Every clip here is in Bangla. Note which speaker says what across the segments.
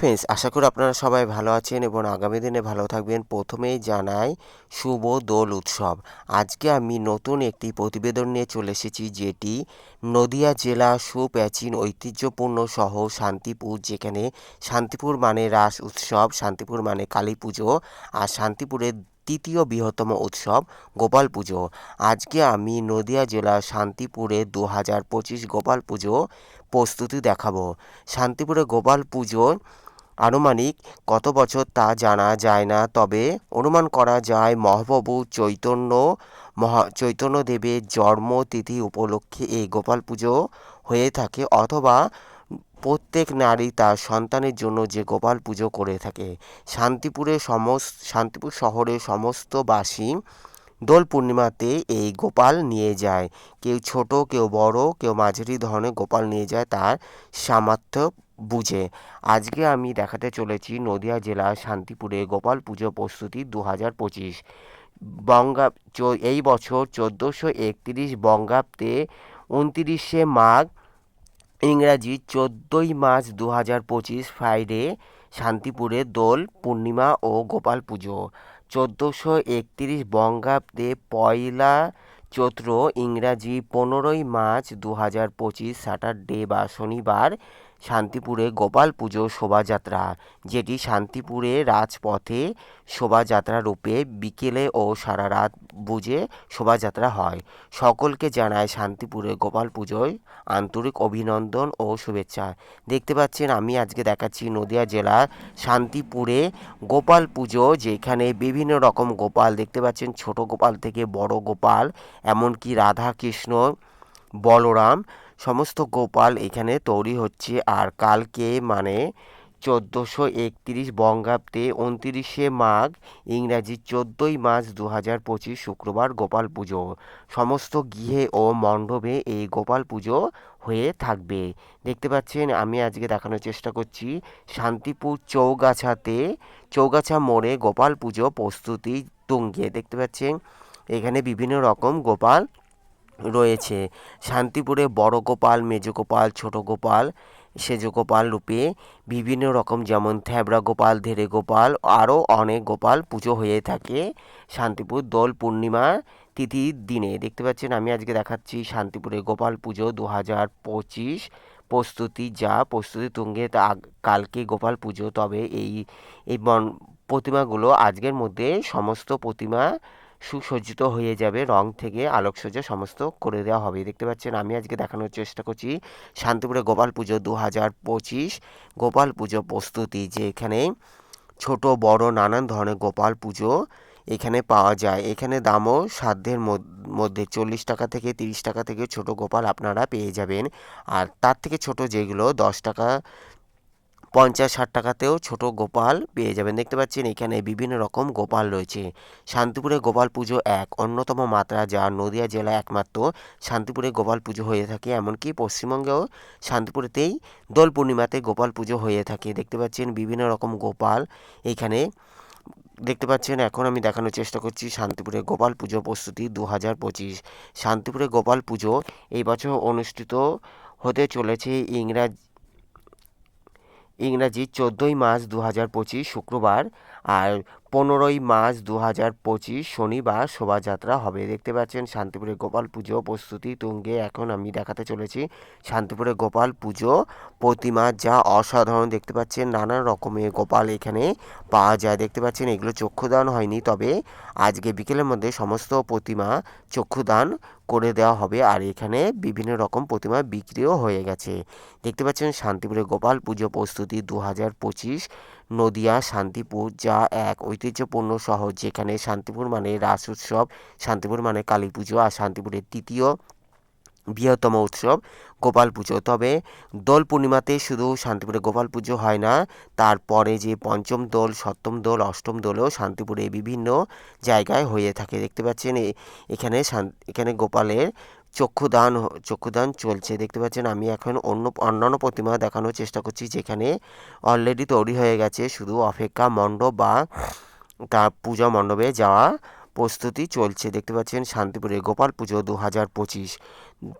Speaker 1: ফ্রেন্ডস আশা করি আপনারা সবাই ভালো আছেন এবং আগামী দিনে ভালো থাকবেন। প্রথমেই জানাই শুভ দোল উৎসব। আজকে আমি নতুন একটি প্রতিবেদন নিয়ে চলে এসেছি, যেটি নদিয়া জেলা সুপ্রাচীন ঐতিহ্যপূর্ণ শহর শান্তিপুর, যেখানে শান্তিপুর মানে রাস উৎসব, শান্তিপুর মানে কালী পুজো, আর শান্তিপুরের তৃতীয় বৃহত্তম উৎসব গোপাল পুজো। আজকে আমি নদিয়া জেলা শান্তিপুরে দু হাজার পঁচিশ গোপাল পুজো প্রস্তুতি দেখাবো। শান্তিপুরে গোপাল পুজোর আনুমানিক কত বছর তা জানা যায় না, তবে অনুমান করা যায় মহাপ্রভু চৈতন্য মহা চৈতন্যদেবের জন্মতিথি উপলক্ষে এই গোপাল পুজো হয়ে থাকে, অথবা প্রত্যেক নারী তার সন্তানের জন্য যে গোপাল পুজো করে থাকে। শান্তিপুরে সমস্ত শান্তিপুর শহরের সমস্ত বাসী দোল পূর্ণিমাতে এই গোপাল নিয়ে যায়। কেউ ছোট, কেউ বড়, কেউ মাঝারি ধরনের গোপাল নিয়ে যায়, তার সামর্থ্য বুঝে। আজকে আমি দেখাতে চলেছি নদিয়া জেলার শান্তিপুরে গোপাল পুজো প্রস্তুতি দু হাজার পঁচিশ। বঙ্গা এই বছর চোদ্দোশো একত্রিশ বঙ্গাব্দে উনতিরিশে মাঘ, ইংরাজি চোদ্দোই মার্চ দু হাজার পঁচিশ ফ্রাইডে শান্তিপুরে দোল, পূর্ণিমা ও গোপাল পুজো। চোদ্দোশো একত্রিশ বঙ্গাব্দে পয়লা চৈত্র ইংরাজি পনেরোই মার্চ দু হাজার পঁচিশ, স্যাটারডে বা শনিবার শান্তিপুরে গোপাল পুজো শোভাযাত্রা, যেটি শান্তিপুরে রাজপথে শোভাযাত্রা রূপে বিকেলে ও সারা রাত বুঝে শোভাযাত্রা হয়। সকলকে জানায় শান্তিপুরে গোপাল পুজোয় আন্তরিক অভিনন্দন ও শুভেচ্ছা। দেখতে পাচ্ছেন, আমি আজকে দেখাচ্ছি নদিয়া জেলার শান্তিপুরে গোপাল পুজো, যেখানে বিভিন্ন রকম গোপাল। দেখতে পাচ্ছেন, ছোট গোপাল থেকে বড় গোপাল, এমনকি রাধা কৃষ্ণ বলরাম সমস্ত গোপাল এখানে তৈরি হচ্ছে। আর কালকে মানে চোদ্দোশো একত্রিশ বঙ্গাব্দে উনতিরিশে মাঘ, ইংরাজি চোদ্দোই মার্চ দু হাজার পঁচিশ শুক্রবার গোপাল পুজো। সমস্ত গৃহে ও মণ্ডপে এই গোপাল পুজো হয়ে থাকবে। দেখতে পাচ্ছেন, আমি আজকে দেখানোর চেষ্টা করছি শান্তিপুর চৌগাছাতে, চৌগাছা মোড়ে গোপাল পুজো প্রস্তুতি তুঙ্গে। দেখতে পাচ্ছেন, এখানে বিভিন্ন রকম গোপাল রয়েছে। শান্তিপুরে বড় গোপাল, মেজ গোপাল, ছোট গোপাল, সেজ গোপাল রূপে বিভিন্ন রকম যেমন থ্যাবড়া গোপাল ধেরে গোপাল, আরও অনেক গোপাল পুজো হয়ে থাকে শান্তিপুর দোল পূর্ণিমা তিথির দিনে। দেখতে পাচ্ছেন, আমি আজকে দেখাচ্ছি শান্তিপুরে গোপাল পুজো দু হাজার পঁচিশ। প্রস্তুতি যা, প্রস্তুতি তুঙ্গে তা কালকে গোপাল পুজো। তবে এই এই বন, প্রতিমাগুলো আজকের মধ্যে সমস্ত প্রতিমা সুসজ্জিত হয়ে যাবে। রং থেকে আলোকসজ্জা সমস্ত করে দেওয়া হবে। দেখতে পাচ্ছেন, আমি আজকে দেখানোর চেষ্টা করছি শান্তিপুরে গোপাল পুজো দু হাজার পঁচিশ। গোপাল পুজো প্রস্তুতি যে এখানে ছোট, বড়, নানান ধরনের গোপাল পুজো এখানে পাওয়া যায়। এখানে দামও সাধ্যের মধ্যে চল্লিশ টাকা থেকে তিরিশ টাকা থেকে ছোট গোপাল আপনারা পেয়ে যাবেন। আর তার থেকে ছোট যেগুলো দশ টাকা পঞ্চাশ ষাট টাকাতেও ছোট গোপাল পেয়ে যাবেন। দেখতে পাচ্ছেন, এখানে বিভিন্ন রকম গোপাল রয়েছে। শান্তিপুরে গোপাল পুজো এক, অন্যতম মাত্রা যা নদিয়া জেলায় একমাত্র শান্তিপুরে গোপাল পুজো হয়ে থাকে। এমনকি পশ্চিমবঙ্গেও শান্তিপুরেতেই দোল পূর্ণিমাতে গোপাল পুজো হয়ে থাকে। দেখতে পাচ্ছেন, বিভিন্ন রকম গোপাল এখানে। দেখতে পাচ্ছেন, এখন আমি দেখানোর চেষ্টা করছি শান্তিপুরে গোপাল পুজো প্রস্তুতি দু হাজার পঁচিশ। শান্তিপুরে গোপাল পুজো এই বছর অনুষ্ঠিত হতে চলেছে ইংরাজ ইংরাজি চোদ্দোই মার্চ দু হাজার পঁচিশ শুক্রবার আর পনেরোই মার্চ দু হাজার পঁচিশ শনিবার শোভাযাত্রা হবে। দেখতে পাচ্ছেন শান্তিপুরে গোপাল পুজো প্রস্তুতি তুঙ্গে। এখন আমি দেখাতে চলেছি শান্তিপুরে গোপাল পুজো প্রতিমা যা অসাধারণ। দেখতে পাচ্ছেন নানা রকমের গোপাল এখানে পাওয়া যায়। দেখতে পাচ্ছেন এগুলো চক্ষুদান হয়নি, তবে আজকে বিকেলের মধ্যে সমস্ত প্রতিমা চক্ষুদান করে দেওয়া হবে আর এখানে বিভিন্ন রকম প্রতিমা বিক্রিও হয়ে গেছে। দেখতে পাচ্ছেন শান্তিপুরে গোপাল পুজো প্রস্তুতি দু হাজার পঁচিশ নদিয়া শান্তিপুর যা এক ঐতিহ্যপূর্ণ শহর যেখানে শান্তিপুর মানে রাস উৎসব, শান্তিপুর মানে কালী পুজো আর শান্তিপুরের তৃতীয় বৃহত্তম উৎসব গোপাল পুজো। তবে দোল পূর্ণিমাতে শুধু শান্তিপুরে গোপাল পুজো হয় না, তারপরে যে পঞ্চম দোল, সপ্তম দোল, অষ্টম দোলও শান্তিপুরে বিভিন্ন জায়গায় হয়ে থাকে। দেখতে পাচ্ছেন এখানে এখানে গোপালের চক্ষুদান চক্ষুদান চলছে। দেখতে পাচ্ছেন আমি এখন অন্য, অন্যান্য প্রতিমা দেখানোর চেষ্টা করছি যেখানে অলরেডি তৈরি হয়ে গেছে। শুধু অপেক্ষা মণ্ডপ বা তার পূজা মণ্ডপে যাওয়া প্রস্তুতি চলছে। দেখতে পাচ্ছেন শান্তিপুরে গোপাল পুজো দু হাজার পঁচিশ।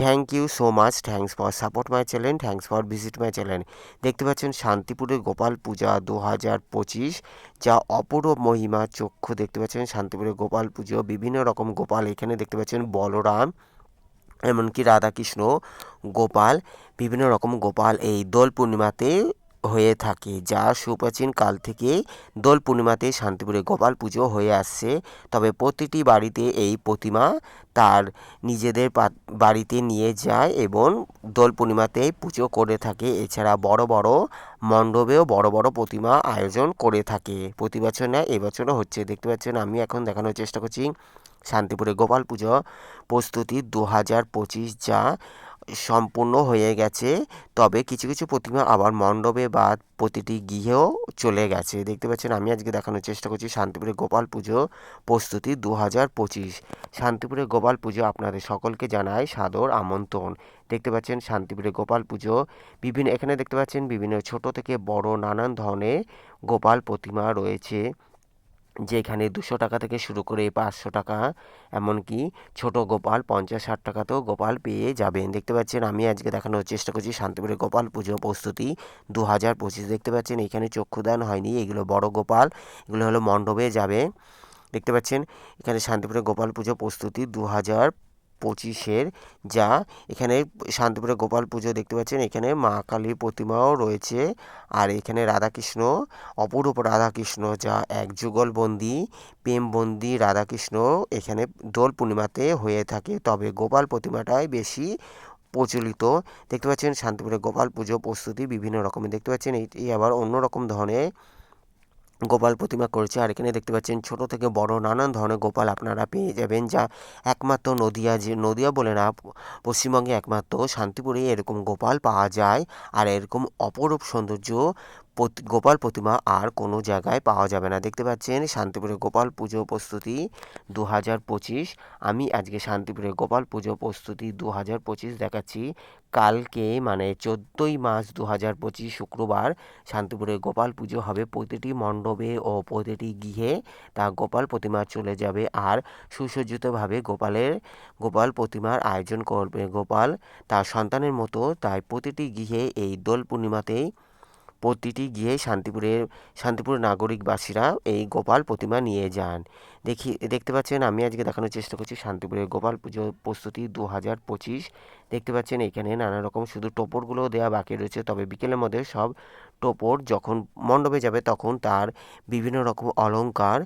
Speaker 1: Thank you so much thanks for support my channel thanks for visit my channel দেখতে পাচ্ছেন শান্তিপুরে গোপাল পূজা দু হাজার পঁচিশ, যা অপূর্ব মহিমা চক্ষু। দেখতে পাচ্ছেন শান্তিপুরে গোপাল পুজো, বিভিন্ন রকম গোপাল। এখানে দেখতে পাচ্ছেন বলরাম, এমনকি রাধাকৃষ্ণ গোপাল, বিভিন্ন রকম গোপাল। এই দোল পূর্ণিমাতে হয়ে থাকে, যা সুপ্রাচীন কাল থেকে দোল পূর্ণিমাতে শান্তিপুরে গোপাল পুজো হয়ে আসছে। তবে প্রতিটি বাড়িতে এই প্রতিমা তার নিজেদের বাড়িতে নিয়ে যায় এবং দোল পূর্ণিমাতে পুজো করে থাকে। এছাড়া বড় বড় মণ্ডপেও বড় বড় প্রতিমা আয়োজন করে থাকে। প্রতি বছর না এবছরও হচ্ছে। দেখতে পাচ্ছেন, আমি এখন দেখানোর চেষ্টা করছি শান্তিপুরে গোপাল পুজো প্রস্তুতি দু হাজার পঁচিশ, যা সম্পূর্ণ হয়ে গেছে। তবে কিছু কিছু প্রতিমা আবার মণ্ডপে বা প্রতিটি গৃহেও চলে গেছে। দেখতে পাচ্ছেন, আমি আজকে দেখানোর চেষ্টা করছি শান্তিপুরে গোপাল পুজো প্রস্তুতি দু হাজার পঁচিশ। শান্তিপুরে গোপাল পুজো আপনাদের সকলকে জানায় সাদর আমন্ত্রণ। দেখতে পাচ্ছেন, শান্তিপুরে গোপাল পুজো বিভিন্ন, এখানে দেখতে পাচ্ছেন বিভিন্ন ছোট থেকে বড় নানান ধরনের গোপাল প্রতিমা রয়েছে। যেখানে দুশো টাকা থেকে শুরু করে পাঁচশো টাকা, এমনকি ছোট গোপাল পঞ্চাশ ষাট টাকাতেও গোপাল পেয়ে যাবেন। দেখতে পাচ্ছেন, আমি আজকে দেখানোর চেষ্টা করছি শান্তিপুরে গোপাল পুজো প্রস্তুতি দু হাজার পঁচিশ। দেখতে পাচ্ছেন, এখানে চক্ষুদান হয়নি, এগুলো বড় গোপাল, এগুলো হলো মণ্ডপে যাবে। দেখতে পাচ্ছেন, এখানে শান্তিপুরে গোপাল পুজো প্রস্তুতি দু হাজার পঁচিশের যা এখানে শান্তিপুরে গোপাল পুজো দেখতে পাচ্ছেন, এখানে মা কালীর প্রতিমাও রয়েছে। আর এখানে রাধাকৃষ্ণ, অপরূপ রাধাকৃষ্ণ যা এক যুগলবন্দি প্রেমবন্দি রাধাকৃষ্ণ এখানে দোল পূর্ণিমাতে হয়ে থাকে। তবে গোপাল প্রতিমাটাই বেশি প্রচলিত। দেখতে পাচ্ছেন শান্তিপুরে গোপাল পুজো প্রস্তুতি বিভিন্ন রকমের। দেখতে পাচ্ছেন এটি আবার অন্যরকম ধরনের গোপাল প্রতিমা করেছে আর এখানে দেখতে পাচ্ছেন ছোট থেকে বড় নানান ধরনের গোপাল আপনারা পেয়ে যাবেন, যা একমাত্র নদিয়া যে নদিয়া বলে না, পশ্চিমবঙ্গে একমাত্র শান্তিপুরে এরকম গোপাল পাওয়া যায়। আর এরকম অপরূপ সৌন্দর্য গোপাল প্রতিমা আর কোনো জায়গায় পাওয়া যাবে না। দেখতে পাচ্ছেন, শান্তিপুরে গোপাল পুজো প্রস্তুতি দু হাজার পঁচিশ। আমি আজকে শান্তিপুরে গোপাল পুজো প্রস্তুতি দু হাজার পঁচিশ দেখাচ্ছি। কালকে মানে চোদ্দোই মার্চ দু হাজার পঁচিশ শুক্রবার শান্তিপুরে গোপাল পুজো হবে প্রতিটি মণ্ডপে ও প্রতিটি গৃহে। তা গোপাল প্রতিমা চলে যাবে আর সুসজ্জিতভাবে গোপালের, গোপাল প্রতিমার আয়োজন করবে গোপাল তার সন্তানের মতো। তাই প্রতিটি গৃহে এই দোল পূর্ণিমাতেই প্রতিটি গিয়ে শান্তিপুরের, শান্তিপুর নাগরিকবাসীরা এই গোপাল প্রতিমা নিয়ে যান। দেখি, দেখতে পাচ্ছেন আমি আজকে দেখানোর চেষ্টা করছি শান্তিপুরের গোপাল পুজো প্রস্তুতি দু হাজার পঁচিশ। দেখতে পাচ্ছেন এখানে নানা রকম শুধু টোপরগুলো দেওয়া বাকি রয়েছে, তবে বিকেলের মধ্যে সব টোপর যখন মণ্ডপে যাবে তখন তার বিভিন্ন রকম অলঙ্কার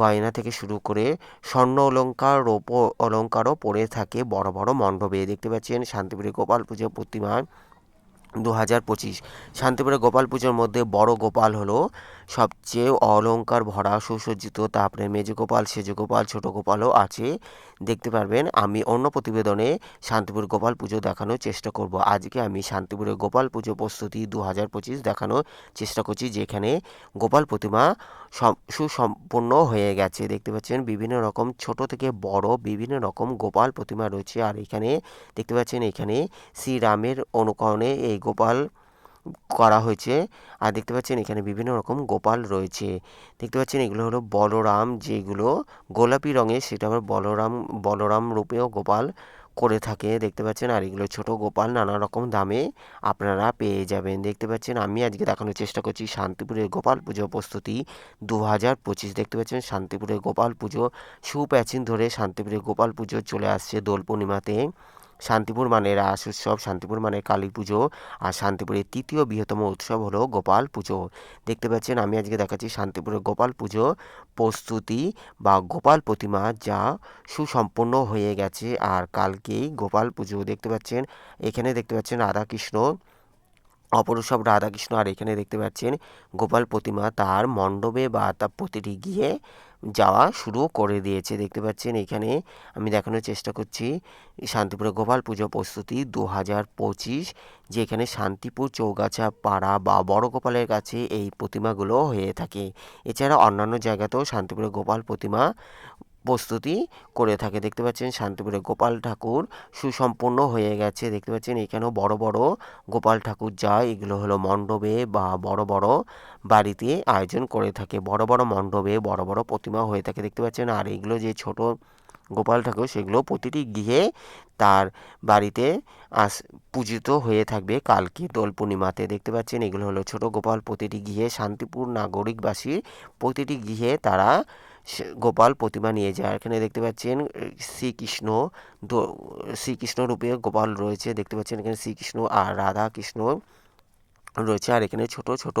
Speaker 1: গয়না থেকে শুরু করে স্বর্ণ অলঙ্কার রৌপ অলঙ্কারও পড়ে থাকে বড় বড় মণ্ডপে। দেখতে পাচ্ছেন শান্তিপুরের গোপাল পুজো প্রতিমা দু হাজার পঁচিশ শান্তিপুরে গোপাল পুজোর মধ্যে বড় গোপাল হলো সবচেয়ে অলঙ্কার ভরা, সুসজ্জিত তারপরে মেজো গোপাল সেজো গোপাল ছোটো গোপালও আছে। দেখতে পারবেন, আমি অন্য প্রতিবেদনে শান্তিপুর গোপাল পুজো দেখানোর চেষ্টা করব। আজকে আমি শান্তিপুরের গোপাল পুজো প্রস্তুতি দু হাজার পঁচিশ দেখানোর চেষ্টা করছি, যেখানে গোপাল প্রতিমা সুসম্পন্ন হয়ে গেছে। দেখতে পাচ্ছেন, বিভিন্ন রকম ছোট থেকে বড় বিভিন্ন রকম গোপাল প্রতিমা রয়েছে। আর এখানে, দেখতে পাচ্ছেন, এখানে শ্রীরামের অনুকরণে এই গোপাল করা হয়েছে। আর দেখতে পাচ্ছেন এখানে বিভিন্ন রকম গোপাল রয়েছে। দেখতে পাচ্ছেন এগুলো হলো বলরাম, যেগুলো গোলাপি রঙের, সেটা আবার বলরাম বলরাম রূপেও গোপাল করে থাকে। দেখতে পাচ্ছেন, আর এগুলো ছোট গোপাল, নানা রকম দামে আপনারা পেয়ে যাবেন। দেখতে পাচ্ছেন, আমি আজকে দেখানোর চেষ্টা করছি শান্তিপুরের গোপাল পুজো প্রস্তুতি দু হাজার পঁচিশ। দেখতে পাচ্ছেন, শান্তিপুরের গোপাল পুজো সুপ্রাচীন ধরে শান্তিপুরের গোপাল পুজো চলে আসছে দোল পূর্ণিমাতে। শান্তিপুর মানে রাস উৎসব শান্তিপুর মানে কালী পুজো, আর শান্তিপুরের তৃতীয় বৃহত্তম উৎসব হলো গোপাল পুজো। দেখতে পাচ্ছেন, আমি আজকে দেখাচ্ছি শান্তিপুরের গোপাল পুজো প্রস্তুতি বা গোপাল প্রতিমা যা সুসম্পন্ন হয়ে গেছে, আর কালকেই গোপাল পুজো। দেখতে পাচ্ছেন, এখানে দেখতে পাচ্ছেন রাধাকৃষ্ণ অপর সব রাধাকৃষ্ণ, আর এখানে দেখতে পাচ্ছেন গোপাল প্রতিমা তার মণ্ডপে বা তার প্রতিটি গিয়ে যাওয়া শুরু করে দিয়েছে। দেখতে পাচ্ছেন এখানে আমি দেখানোর চেষ্টা করছি, শান্তিপুরে গোপাল পুজো প্রস্তুতি দু হাজার পঁচিশ, যেখানে শান্তিপুর চৌগাছা পাড়া বা বড় গোপালের কাছে এই প্রতিমাগুলো হয়ে থাকে। এছাড়া অন্যান্য জায়গাতেও শান্তিপুরে গোপাল প্রতিমা প্রস্তুতি করে থাকে। দেখতে পাচ্ছেন শান্তিপুরে গোপাল ঠাকুর সুসম্পন্ন হয়ে গেছে। দেখতে পাচ্ছেন এখানেও বড় বড় গোপাল ঠাকুর যায় এগুলো হলো মণ্ডপে বা বড় বড় বাড়িতে আয়োজন করে থাকে। বড় বড় মণ্ডপে বড় বড় প্রতিমা হয়ে থাকে। দেখতে পাচ্ছেন আর এগুলো যে ছোট গোপাল ঠাকুর, সেগুলো প্রতিটি গৃহে তার বাড়িতে আস, পূজিত হয়ে থাকবে কালকে দোল পূর্ণিমাতে। দেখতে পাচ্ছেন এগুলো হলো ছোট গোপাল প্রতিটি গৃহে শান্তিপুর নাগরিকবাসী প্রতিটি গৃহে তারা গোপাল প্রতিমা নিয়ে যায়। এখানে দেখতে পাচ্ছেন শ্রীকৃষ্ণ শ্রীকৃষ্ণ রূপে গোপাল রয়েছে। দেখতে পাচ্ছেন এখানে শ্রীকৃষ্ণ আর রাধা কৃষ্ণ রয়েছে। আর এখানে ছোট ছোট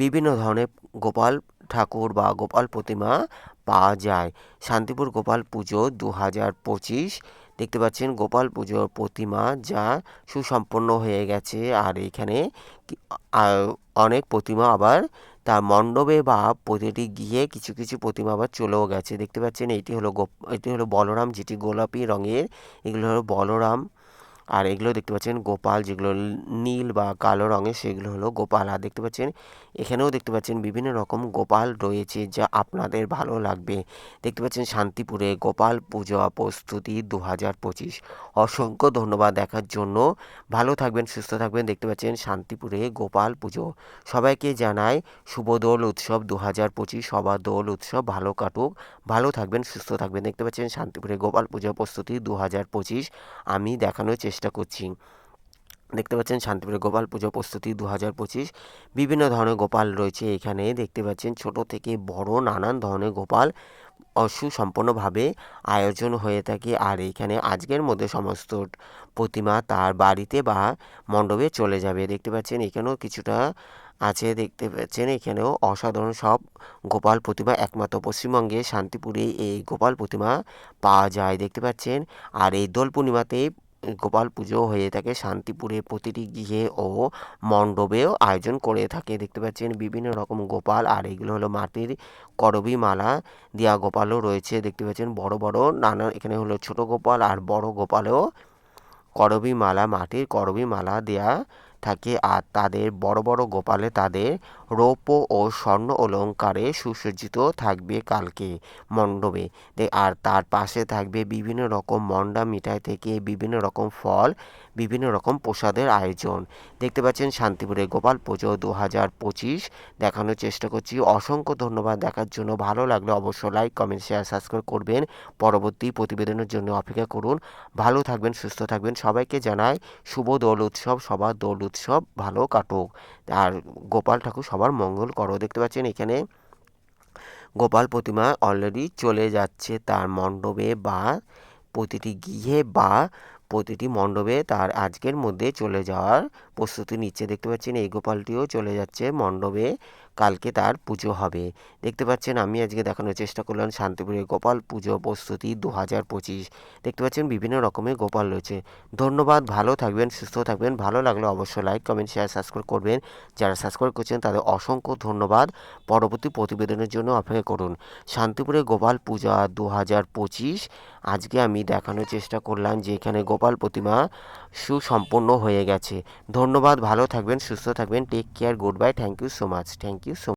Speaker 1: বিভিন্ন ধরনের গোপাল ঠাকুর বা গোপাল প্রতিমা পাওয়া যায়। শান্তিপুর গোপাল পুজো দু হাজার পঁচিশ। দেখতে পাচ্ছেন গোপাল পুজোর প্রতিমা যা সুসম্পন্ন হয়ে গেছে। আর এখানে অনেক প্রতিমা আবার তার মণ্ডপে বা প্রতিটি গিয়ে কিছু কিছু প্রতিমা আবার চলেও গেছে। দেখতে পাচ্ছেন, এটি হলো গোপ- এটি হলো বলরাম, যেটি গোলাপি রঙের। এগুলো হলো বলরাম আর এগুলো দেখতে পাচ্ছেন গোপাল, যেগুলো নীল বা কালো রঙের, সেগুলো হলো গোপাল। আর দেখতে পাচ্ছেন এখানেও দেখতে পাচ্ছেন বিভিন্ন রকম গোপাল রয়েছে যা আপনাদের ভালো লাগবে। দেখতে পাচ্ছেন শান্তিপুরে গোপাল পুজো প্রস্তুতি দু হাজার পঁচিশ। অসংখ্য ধন্যবাদ দেখার জন্য। ভালো থাকবেন, সুস্থ থাকবেন। দেখতে পাচ্ছেন শান্তিপুরে গোপাল পুজো। সবাইকে জানাই শুভ দোল উৎসব দু হাজার পঁচিশ। সবার দোল উৎসব ভালো কাটুক। ভালো থাকবেন, সুস্থ থাকবেন। দেখতে পাচ্ছেন শান্তিপুরে গোপাল পুজো প্রস্তুতি দু হাজার পঁচিশ। আমি দেখানোর চেষ্টা করছি। দেখতে পাচ্ছেন শান্তিপুরে গোপাল পুজো প্রস্তুতি দু হাজার পঁচিশ। বিভিন্ন ধরনের গোপাল রয়েছে এখানে। দেখতে পাচ্ছেন ছোট থেকে বড় নানান ধরনের গোপাল সুসম্পন্নভাবে আয়োজন হয়ে থাকে। আর এখানে আজকের মধ্যে সমস্ত প্রতিমা তার বাড়িতে বা মণ্ডপে চলে যাবে। দেখতে পাচ্ছেন এখানেও কিছুটা আছে। দেখতে পাচ্ছেন এখানেও অসাধারণ সব গোপাল প্রতিমা। একমাত্র পশ্চিমবঙ্গে শান্তিপুরে এই গোপাল প্রতিমা পাওয়া যায়। দেখতে পাচ্ছেন আর এই দোল পূর্ণিমাতে গোপাল পুজো হয়ে থাকে শান্তিপুরে প্রতিটি গৃহে ও মণ্ডপেও আয়োজন করে থাকে। দেখতে পাচ্ছেন বিভিন্ন রকম গোপাল আর এগুলো হলো মাটির করবি মালা দেওয়া গোপালও রয়েছে। দেখতে পাচ্ছেন বড় বড় নানা, এখানে হলো ছোট গোপাল আর বড় গোপালেও করবি মালা মাটির করবি মালা দেয়া থাকে। আর তাদের, বড় বড় গোপালে তাদের রৌপ্য ও স্বর্ণ অলঙ্কারে সুসজ্জিত থাকবে কালকে মণ্ডপে। আর তার পাশে থাকবে বিভিন্ন রকম মন্ডা মিঠাই থেকে বিভিন্ন রকম ফল, বিভিন্ন রকম প্রসাদের আয়োজন। দেখতে পাচ্ছেন শান্তিপুরে গোপাল পুজো দু হাজার পঁচিশ। দেখানোর চেষ্টা করছি। অসংখ্য ধন্যবাদ দেখার জন্য। ভালো লাগলে অবশ্যই লাইক কমেন্ট শেয়ার সাবস্ক্রাইব করবেন। পরবর্তী প্রতিবেদনের জন্য অপেক্ষা করুন। ভালো থাকবেন, সুস্থ থাকবেন। সবাইকে জানাই শুভ দোল উৎসব। সবার দোল উৎসব ভালো কাটুক। আর গোপাল ঠাকুর সবার মঙ্গল করো। দেখতে পাচ্ছেন এখানে গোপাল প্রতিমা অলরেডি চলে যাচ্ছে তার মণ্ডপে বা প্রতিটি গৃহে বা প্রতিটি মণ্ডপে তার আজকের মধ্যে চলে যাওয়ার প্রস্তুতি নিচ্ছে। দেখতে পাচ্ছেন এই গোপালটিও চলে যাচ্ছে মণ্ডপে। কালকে তার পুজো হবে। দেখতে পাচ্ছেন, আমি আজকে দেখানোর চেষ্টা করলাম শান্তিপুরে গোপাল পুজো প্রস্তুতি দু হাজার পঁচিশ। দেখতে পাচ্ছেন, বিভিন্ন রকমের গোপাল রয়েছে। ধন্যবাদ, ভালো থাকবেন, সুস্থ থাকবেন। ভালো লাগলে অবশ্যই লাইক কমেন্ট শেয়ার সাবস্ক্রাইব করবেন। যারা সাবস্ক্রাইব করছেন, তাদের অসংখ্য ধন্যবাদ। পরবর্তী প্রতিবেদনের জন্য অপেক্ষা করুন। শান্তিপুরে গোপাল পূজা দু হাজার পঁচিশ। আজকে আমি দেখানোর চেষ্টা করলাম যে এখানে গোপাল প্রতিমা সুসম্পন্ন হয়ে গেছে। ধন্যবাদ, ভালো থাকবেন, সুস্থ থাকবেন take care good bye thank you so much thank you so